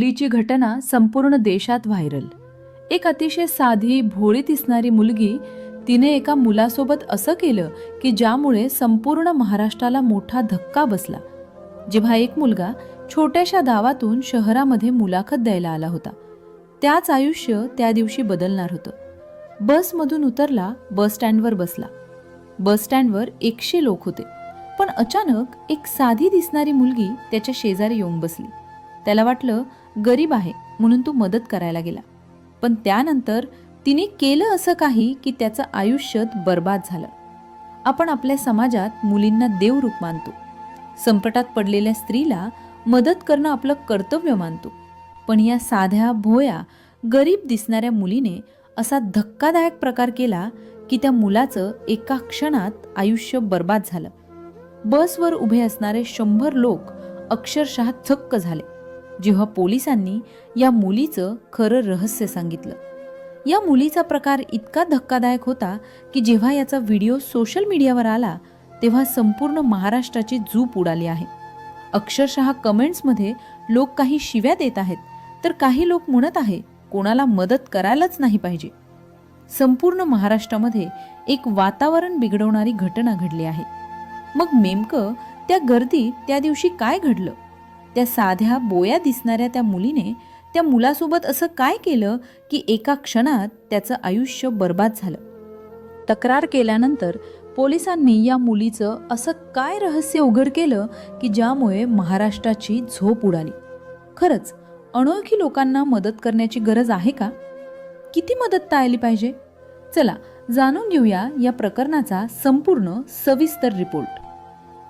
लीची घटना संपूर्ण देशात व्हायरल. एक अतिशय साधी भोळी दिसणारी मुलगी तिने एका मुलासोबत असं केलं की ज्यामुळे संपूर्ण महाराष्ट्राला मोठा धक्का बसला जेव्हा एक मुलगा छोट्याशा गावातून शहरामध्ये मुलाखत द्यायला आला होता. त्याच आयुष्य त्या दिवशी बदलणार होतं. बसमधून उतरला बसस्टँडवर बसला. बसस्टँडवर एकशे लोक होते. पण अचानक एक साधी दिसणारी मुलगी त्याच्या शेजारी येऊन बसली. त्याला वाटलं गरीब आहे म्हणून तो मदत करायला गेला. पण त्यानंतर तिने केलं असं काही की त्याचं आयुष्य बर्बाद झालं. आपण आपल्या समाजात मुलींना देवरूप मानतो. संकटात पडलेल्या स्त्रीला मदत करणं आपलं कर्तव्य मानतो. पण या साध्या भोया गरीब दिसणाऱ्या मुलीने असा धक्कादायक प्रकार केला की त्या मुलाचं एका क्षणात आयुष्य बर्बाद झालं. बसवर उभे असणारे शंभर लोक अक्षरशः थक्क झाले. जेव्हा पोलिसांनी या मुलीचं खरं रहस्य सांगितलं. या मुलीचा प्रकार इतका धक्कादायक होता की जेव्हा याचा व्हिडिओ सोशल मीडियावर आला तेव्हा संपूर्ण महाराष्ट्राची झूप उडाली आहे. अक्षरशः कमेंट्समध्ये लोक काही शिव्या देत आहेत तर काही लोक म्हणत आहे कोणाला मदत करायलाच नाही पाहिजे. संपूर्ण महाराष्ट्रामध्ये एक वातावरण बिघडवणारी घटना घडली आहे. मग नेमकं त्या गर्दीत त्या दिवशी काय घडलं? त्या साध्या बोया दिसणाऱ्या त्या मुलीने त्या मुलासोबत असं काय केलं की एका क्षणात त्याचं आयुष्य बर्बाद झालं? तक्रार केल्यानंतर पोलिसांनी या मुलीचं असं काय रहस्य उघड केलं की ज्यामुळे महाराष्ट्राची झोप उडाली? खरंच अनोळखी लोकांना मदत करण्याची गरज आहे का? किती मदत टाळली पाहिजे? चला जाणून घेऊया या प्रकरणाचा संपूर्ण सविस्तर रिपोर्ट.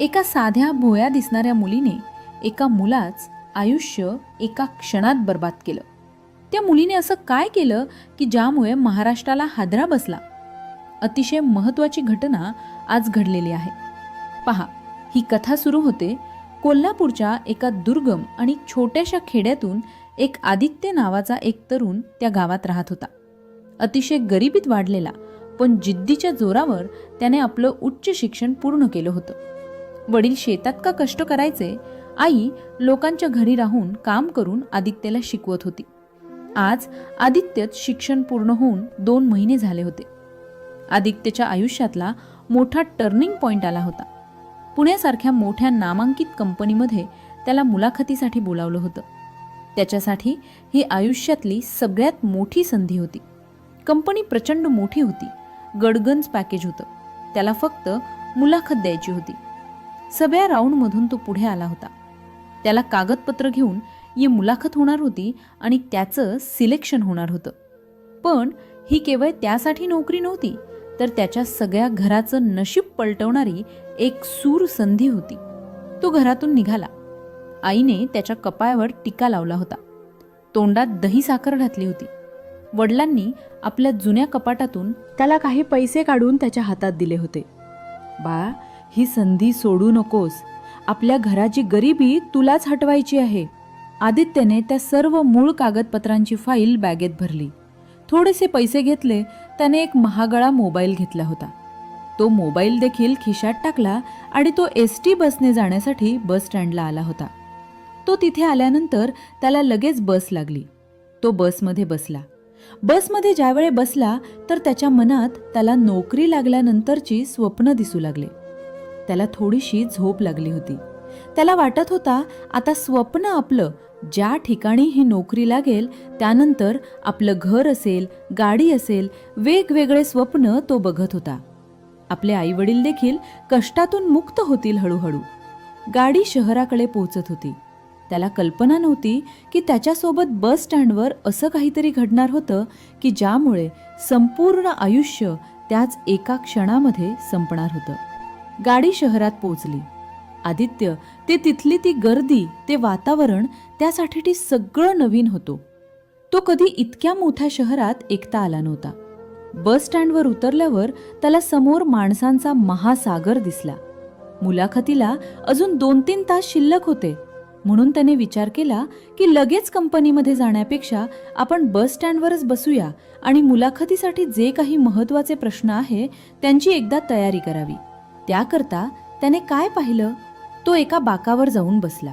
एका साध्या भोया दिसणाऱ्या मुलीने एका मुलाच आयुष्य एका क्षणात बर्बाद केलं. त्या मुलीने असं काय केलं की ज्यामुळे महाराष्ट्राला हादरा बसला? अतिशय महत्त्वाची घटना आज घडलेली आहे. पहा ही कथा सुरू होते कोल्हापूरच्या एका दुर्गम आणि छोट्याशा खेड्यातून एक आदित्य नावाचा एक तरुण त्या गावात राहत होता. अतिशय गरिबीत वाढलेला पण जिद्दीच्या जोरावर त्याने आपलं उच्च शिक्षण पूर्ण केलं होतं. वडील शेतात का कष्ट करायचे? आई लोकांच्या घरी राहून काम करून आदित्यला शिकवत होती. आज आदित्यच शिक्षण पूर्ण होऊन दोन महिने झाले होते. आदित्यच्या आयुष्यातला मोठा टर्निंग पॉइंट आला होता. पुण्यासारख्या मोठ्या नामांकित कंपनीमध्ये त्याला मुलाखतीसाठी बोलावलं होतं. त्याच्यासाठी ही आयुष्यातली सगळ्यात मोठी संधी होती. कंपनी प्रचंड मोठी होती. गडगंज पॅकेज होतं. त्याला फक्त मुलाखत द्यायची होती. सगळ्या राऊंडमधून तो पुढे आला होता. त्याला कागदपत्र घेऊन ही मुलाखत होणार होती आणि त्याचं सिलेक्शन होणार होतं. पण ही केवळ त्यासाठी नोकरी नव्हती तर त्याच्या सगळ्या घराचं नशीब पलटवणारी एक सूर संधी होती. तो घरातून निघाला. आईने त्याच्या कपाळावर टीका लावला होता. तोंडात दही साखर घातली होती. वडिलांनी आपल्या जुन्या कपाटातून त्याला काही पैसे काढून त्याच्या हातात दिले होते. बाळा ही संधी सोडू नकोस. आपल्या घराची गरिबी तुलाच हटवायची आहे. आदित्यने त्या सर्व मूळ कागदपत्रांची फाईल बॅगेत भरली. थोडेसे पैसे घेतले त्याने एक महागळा मोबाईल घेतला होता. तो मोबाईल देखील खिशात टाकला आणि तो एस टी बसने जाण्यासाठी बस स्टँडला आला होता. तो तिथे आल्यानंतर त्याला लगेच बस लागली. तो बसमध्ये बसला. बसमध्ये ज्यावेळी बसला तर त्याच्या मनात त्याला नोकरी लागल्यानंतरची स्वप्न दिसू लागले. त्याला थोडीशी झोप लागली होती. त्याला वाटत होता आता स्वप्न आपलं ज्या ठिकाणी ही नोकरी लागेल त्यानंतर आपलं घर असेल गाडी असेल वेगवेगळे स्वप्न तो बघत होता. आपले आईवडील देखील कष्टातून मुक्त होतील हळूहळू. गाडी शहराकडे पोहोचत होती. त्याला कल्पना नव्हती की त्याच्यासोबत बस स्टँडवर असं काहीतरी घडणार होतं की ज्यामुळे संपूर्ण आयुष्य त्याच एका क्षणामध्ये संपणार होतं. गाडी शहरात पोचली आदित्य ते तिथली ती गर्दी ते वातावरण त्यासाठी सगळं नवीन होतो. तो कधी इतक्या मोठ्या शहरात एकटा आला नव्हता. बस स्टँडवर उतरल्यावर त्याला समोर माणसांचा महासागर दिसला. मुलाखतीला अजून दोन तीन तास शिल्लक होते. म्हणून त्याने विचार केला की लगेच कंपनीमध्ये जाण्यापेक्षा आपण बस स्टँडवरच बसूया आणि मुलाखतीसाठी जे काही महत्त्वाचे प्रश्न आहे त्यांची एकदा तयारी करावी. त्याकरता त्याने काय पाहिलं? तो एका बाकावर जाऊन बसला.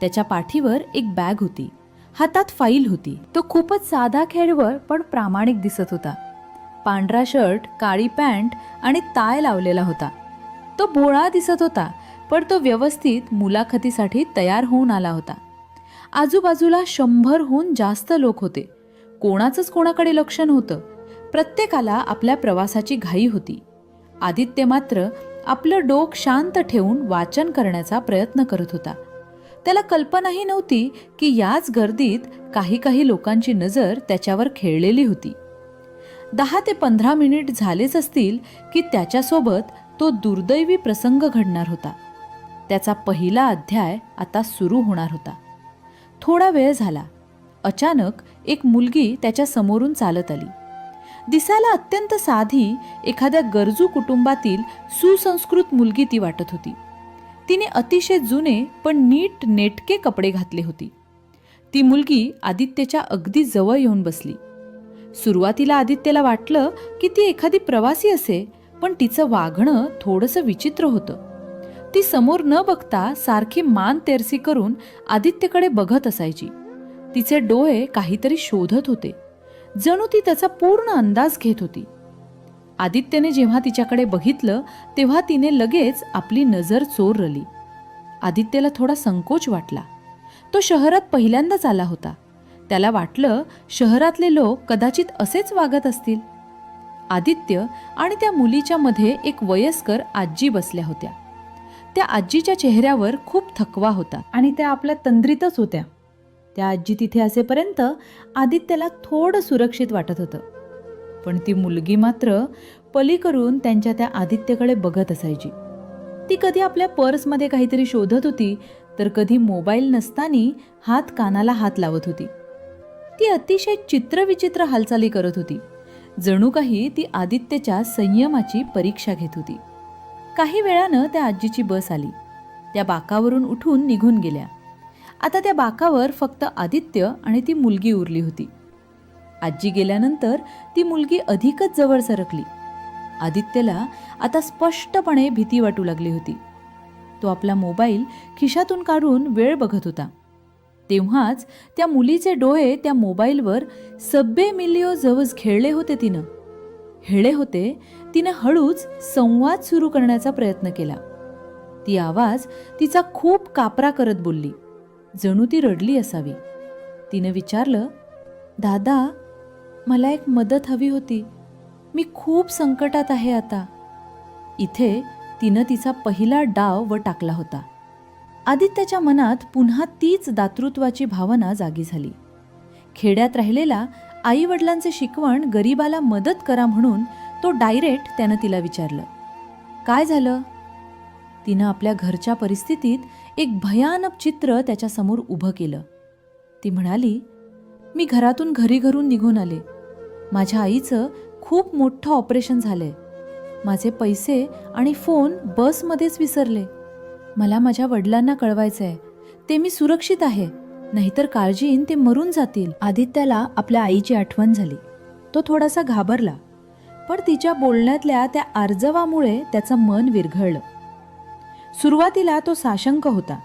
त्याच्या पाठीवर एक बॅग होती. हातात फाईल होती. तो खूपच साधा खेळवर पण प्रामाणिक दिसत होता. पांढरा शर्ट काळी पॅन्ट आणि ताय लावलेला होता. तो भोळा दिसत होता पण तो व्यवस्थित मुलाखतीसाठी तयार होऊन आला होता. आजूबाजूला शंभरहून जास्त लोक होते. कोणाचंच कोणाकडे लक्ष नव्हतं. प्रत्येकाला आपल्या प्रवासाची घाई होती. आदित्य मात्र आपलं डोक शांत ठेवून वाचन करण्याचा प्रयत्न करत होता. त्याला कल्पनाही नव्हती की याच गर्दीत काही काही लोकांची नजर त्याच्यावर खेळलेली होती. दहा ते पंधरा मिनिट झालेच असतील की त्याच्यासोबत तो दुर्दैवी प्रसंग घडणार होता. त्याचा पहिला अध्याय आता सुरू होणार होता. थोडा वेळ झाला. अचानक एक मुलगी त्याच्या समोरून चालत आली. दिसायला अत्यंत साधी एखाद्या गरजू कुटुंबातील सुसंस्कृत मुलगी ती वाटत होती. तिने अतिशय जुने पण नीट नेटके कपडे घातले होती. ती मुलगी आदित्यच्या अगदी जवळ येऊन बसली. सुरुवातीला आदित्यला वाटलं की ती एखादी प्रवासी असे पण तिचं वागणं थोडंसं विचित्र होतं. ती समोर न बघता सारखी मान तेरसी करून आदित्यकडे बघत असायची. तिचे डोळे काहीतरी शोधत होते. जणू ती त्याचा पूर्ण अंदाज घेत होती. आदित्यने जेव्हा तिच्याकडे बघितलं तेव्हा तिने लगेच आपली नजर चोरली आदित्यला थोडा संकोच वाटला. तो शहरात पहिल्यांदाच आला होता. त्याला वाटलं शहरातले लोक कदाचित असेच वागत असतील. आदित्य आणि त्या मुलीच्या मध्ये एक वयस्कर आजी बसल्या होत्या. त्या आजीच्या चेहऱ्यावर खूप थकवा होता. आणि त्या आपल्या तंद्रीतच होत्या. त्या आजी तिथे असेपर्यंत आदित्यला थोडं सुरक्षित वाटत होतं. पण ती मुलगी मात्र पलीकडून त्यांच्या त्या आदित्यकडे बघत असायची. ती कधी आपल्या पर्समध्ये काहीतरी शोधत होती तर कधी मोबाईल नसताना हात कानाला हात लावत होती. ती अतिशय चित्रविचित्र हालचाली करत होती. जणू काही ती आदित्यच्या संयमाची परीक्षा घेत होती. काही वेळानं त्या आजीची बस आली. त्या बाकावरून उठून निघून गेल्या. आता त्या बाकावर फक्त आदित्य आणि ती मुलगी उरली होती. आजी गेल्यानंतर ती मुलगी अधिकच जवळ सरकली. आदित्यला आता स्पष्टपणे भीती वाटू लागली होती. तो आपला मोबाईल खिशातून काढून वेळ बघत होता. तेव्हाच त्या मुलीचे डोळे त्या मोबाईलवर सब्बे मिलिओ जवळ खेळले होते तिनं. हेळे होते तिनं हळूच संवाद सुरू करण्याचा प्रयत्न केला. ती आवाज तिचा खूप कापरा करत बोलली. जणू ती रडली असावी. तिनं विचारलं दादा मला एक मदत हवी होती. मी खूप संकटात आहे आता. इथे तिनं तिचा पहिला डाव व टाकला होता. आदित्याच्या मनात पुन्हा तीच दातृत्वाची भावना जागी झाली. खेड्यात राहिलेला आई वडिलांचे शिकवण गरीबाला मदत करा म्हणून तो डायरेक्ट त्यानं तिला विचारलं काय झालं? तिनं आपल्या घरच्या परिस्थितीत एक भयानक चित्र त्याच्यासमोर उभं केलं. ती म्हणाली मी घरातून घरी घरून निघून आले. माझ्या आईचं खूप मोठं ऑपरेशन झालंय. माझे पैसे आणि फोन बसमध्येच विसरले. मला माझ्या वडिलांना कळवायचं आहे ते मी सुरक्षित आहे. नाहीतर काळजीन ते मरून जातील. आदित्याला आपल्या आईची आठवण झाली. तो थोडासा घाबरला. पण तिच्या बोलण्यातल्या त्या आर्जवामुळे त्याचं मन विरघळलं. सुरुवातीला तो साशंक होता.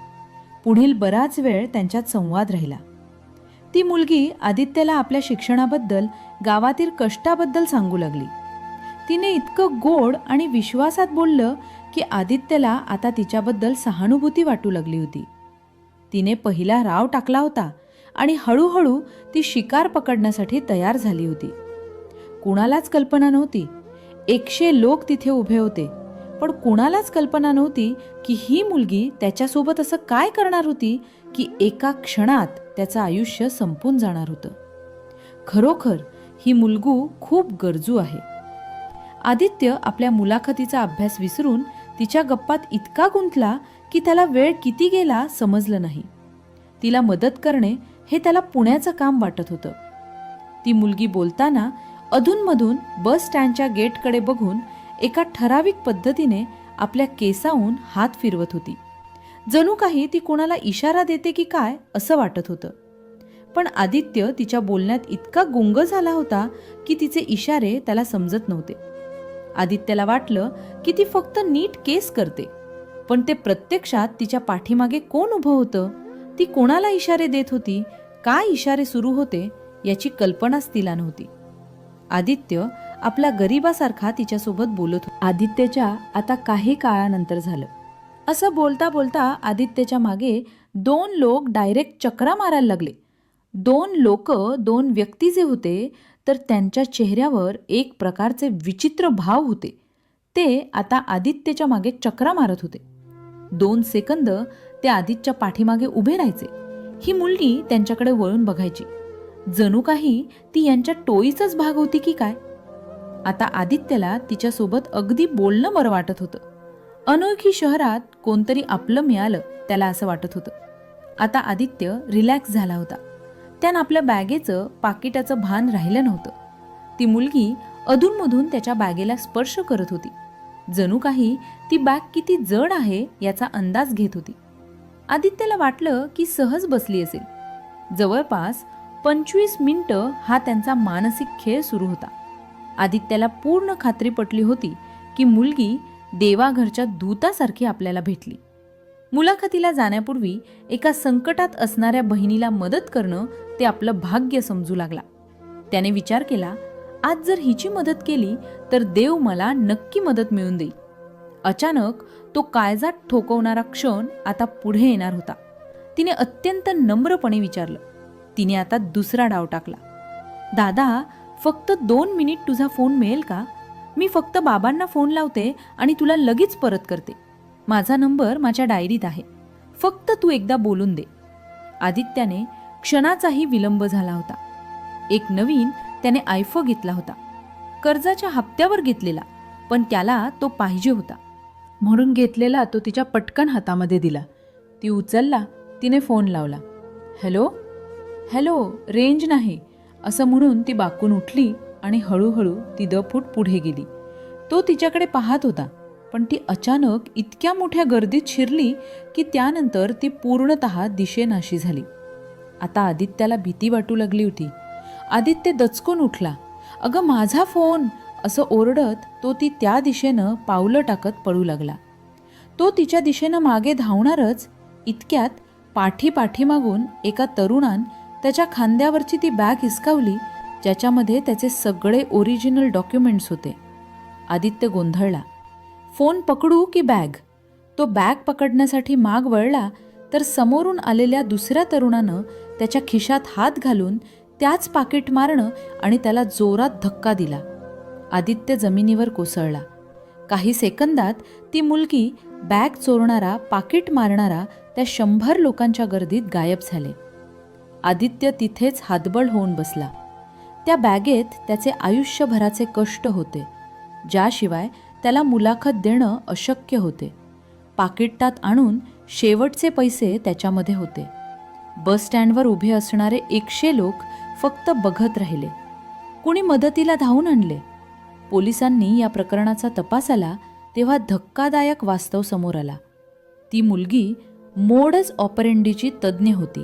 पुढील बराच वेळ त्यांच्यात संवाद राहिला. ती मुलगी आदित्यला आपल्या शिक्षणाबद्दल गावातील कष्टाबद्दल सांगू लागली. तिने इतकं गोड आणि विश्वासात बोललं की आदित्यला आता तिच्याबद्दल सहानुभूती वाटू लागली होती. तिने पहिला राव टाकला होता आणि हळूहळू ती शिकार पकडण्यासाठी तयार झाली होती. कुणालाच कल्पना नव्हती. एकशे लोक तिथे उभे होते. पण कुणालाच कल्पना नव्हती की ही मुलगी त्याच्यासोबत असं काय करणार होती की एका क्षणात त्याचं आयुष्य संपून जाणार होतं. खरोखर ही मुलगू खूप गरजू आहे. आदित्य आपल्या मुलाखतीचा अभ्यास विसरून तिच्या गप्पात इतका गुंतला की त्याला वेळ किती गेला समजलं नाही. तिला मदत करणे हे त्याला पुण्याचं काम वाटत होतं. ती मुलगी बोलताना अधूनमधून बस स्टँडच्या गेटकडे बघून एका ठराविक पद्धतीने आपल्या केसाहून हात फिरवत होती. जणू काही ती कोणाला इशारा देते की काय असं वाटत होतं. पण आदित्य तिच्या बोलण्यात इतका गुंग झाला होता की तिचे इशारे त्याला समजत नव्हते. आदित्याला वाटलं की ती फक्त नीट केस करते. पण ते प्रत्यक्षात तिच्या पाठीमागे कोण उभं होतं? ती कोणाला इशारे देत होती? काय इशारे सुरू होते? याची कल्पनाच तिला नव्हती. आदित्य आपल्या गरिबासारखा तिच्यासोबत बोलत होता. आदित्यच्या आता काही काळानंतर झालं. असं बोलता बोलता आदित्यच्या मागे दोन लोक डायरेक्ट चक्रा मारायला लागले. दोन लोक दोन व्यक्ती जे होते तर त्यांच्या चेहऱ्यावर एक प्रकारचे विचित्र भाव होते. ते आता आदित्यच्या मागे चक्रा मारत होते. दोन सेकंद ते आदित्यच्या पाठीमागे उभे राहायचे. ही मुलगी त्यांच्याकडे वळून बघायची. जणू काही ती यांच्या टोईचाच भाग होती की काय? आता आदित्यला तिच्यासोबत अगदी बोलणं बरं वाटत होतं. अनोळखी शहरात कोणतरी आपलं मिळालं त्याला असं वाटत होतं. आता आदित्य रिलॅक्स झाला होता. त्यानं आपल्या बॅगेचं पाकिटाचं भान राहिलं नव्हतं. ती मुलगी अधूनमधून त्याच्या बॅगेला स्पर्श करत होती. जणू काही ती बॅग किती जड आहे याचा अंदाज घेत होती. आदित्यला वाटलं की सहज बसली असेल. जवळपास पंचवीस मिनटं हा त्यांचा मानसिक खेळ सुरू होता. आदित्याला पूर्ण खात्री पटली होती की मुलगी देवाघरच्या दूतासारखी आपल्याला भेटली. मुलाखतीला जाण्यापूर्वी एका संकटात असणाऱ्या बहिणीला मदत करणं ते आपलं भाग्य समजू लागला. त्याने विचार केला आज जर हिची मदत केली तर देव मला नक्की मदत मिळून देईल. अचानक तो काळजात ठोकवणारा क्षण आता पुढे येणार होता. तिने अत्यंत नम्रपणे विचारलं तिने आता दुसरा डाव टाकला. दादा फक्त दोन मिनिट तुझा फोन मिळेल का? मी फक्त बाबांना फोन लावते आणि तुला लगेच परत करते. माझा नंबर माझ्या डायरीत आहे. फक्त तू एकदा बोलून दे. आदित्याने क्षणाचाही विलंब झाला होता. एक नवीन त्याने आयफो घेतला होता. कर्जाच्या हप्त्यावर घेतलेला पण त्याला तो पाहिजे होता. म्हणून घेतलेला तो तिच्या पटकन हातामध्ये दिला. ती उचलला तिने फोन लावला. हॅलो? हॅलो रेंज नाही. असं म्हणून ती बाकून उठली आणि हळूहळू ती द फूट पुढे गेली. तो तिच्याकडे पाहत होता पण ती अचानक इतक्या मोठ्या गर्दीत शिरली की त्यानंतर ती पूर्णत दिशेनाशी झाली. आता आदित्याला भीती वाटू लागली होती. आदित्य दचकून उठला. अगं माझा फोन असं ओरडत तो ती त्या दिशेनं पावलं टाकत पळू लागला. तो तिच्या दिशेनं मागे धावणारच इतक्यात पाठी पाठीमागून एका तरुणान त्याच्या खांद्यावरची ती बॅग हिसकावली ज्याच्यामध्ये त्याचे सगळे ओरिजिनल डॉक्युमेंट्स होते. आदित्य गोंधळला. फोन पकडू की बॅग? तो बॅग पकडण्यासाठी माग वळला तर समोरून आलेल्या दुसऱ्या तरुणानं त्याच्या खिशात हात घालून त्याच पाकिट मारणं आणि त्याला जोरात धक्का दिला. आदित्य जमिनीवर कोसळला. काही सेकंदात ती मुलगी बॅग चोरणारा पाकिट मारणारा त्या शंभर लोकांच्या गर्दीत गायब झाले. आदित्य तिथेच हातबळ होऊन बसला. त्या बॅगेत त्याचे आयुष्यभराचे कष्ट होते. ज्याशिवाय त्याला मुलाखत देणं अशक्य होते. पाकिटात आणून शेवटचे पैसे त्याच्यामध्ये होते. बस स्टँडवर उभे असणारे एकशे लोक फक्त बघत राहिले. कुणी मदतीला धावून आणले? पोलिसांनी या प्रकरणाचा तपास आला तेव्हा धक्कादायक वास्तव समोर आला. ती मुलगी मोडच ऑपरेंडीची तज्ज्ञ होती.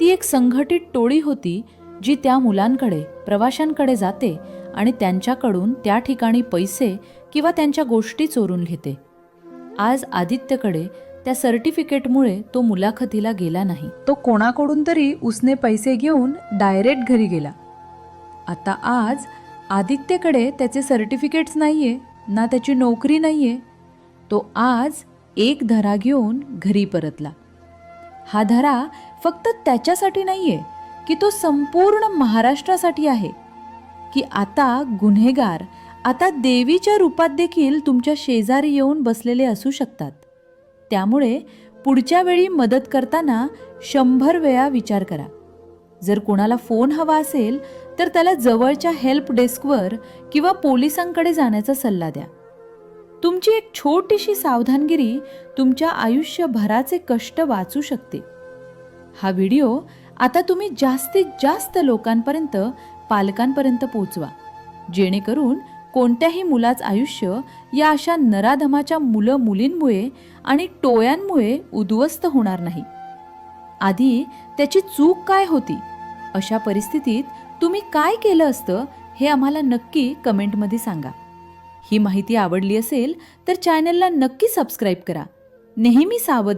ती एक संघटित टोळी होती जी त्या मुलांकडे प्रवाशांकडे जाते आणि त्यांच्याकडून त्या ठिकाणी पैसे किंवा त्यांच्या गोष्टी चोरून घेते. आज आदित्यकडे त्या सर्टिफिकेटमुळे तो मुलाखतीला गेला नाही. तो कोणाकडून तरी उसने पैसे घेऊन डायरेक्ट घरी गेला. आता आज आदित्यकडे त्याचे सर्टिफिकेट्स नाहीये ना त्याची नोकरी नाहीये. तो आज एक धरा घेऊन घरी परतला. हा धरा फक्त त्याच्यासाठी नाही आहे की तो संपूर्ण महाराष्ट्रासाठी आहे. की आता गुन्हेगार आता देवीच्या रूपात देखील तुमच्या शेजारी येऊन बसलेले असू शकतात. त्यामुळे पुढच्या वेळी मदत करताना शंभर वेळा विचार करा. जर कोणाला फोन हवा असेल तर त्याला जवळच्या हेल्प डेस्कवर किंवा पोलिसांकडे जाण्याचा सल्ला द्या. तुमची एक छोटीशी सावधानगिरी तुमच्या आयुष्यभराचे कष्ट वाचू शकते. हा व्हिडिओ आता तुम्ही जास्तीत जास्त लोकांपर्यंत पालकांपर्यंत पोचवा. जेणेकरून कोणत्याही मुलाचं आयुष्य या अशा नराधमाच्या मुलं मुलींमुळे आणि टोळ्यांमुळे उद्ध्वस्त होणार नाही. आधी त्याची चूक काय होती? अशा परिस्थितीत तुम्ही काय केलं असतं हे आम्हाला नक्की कमेंटमध्ये सांगा. ही माहिती आवडली असेल तर चॅनलला नक्की सबस्क्राईब करा. नेहमी सावध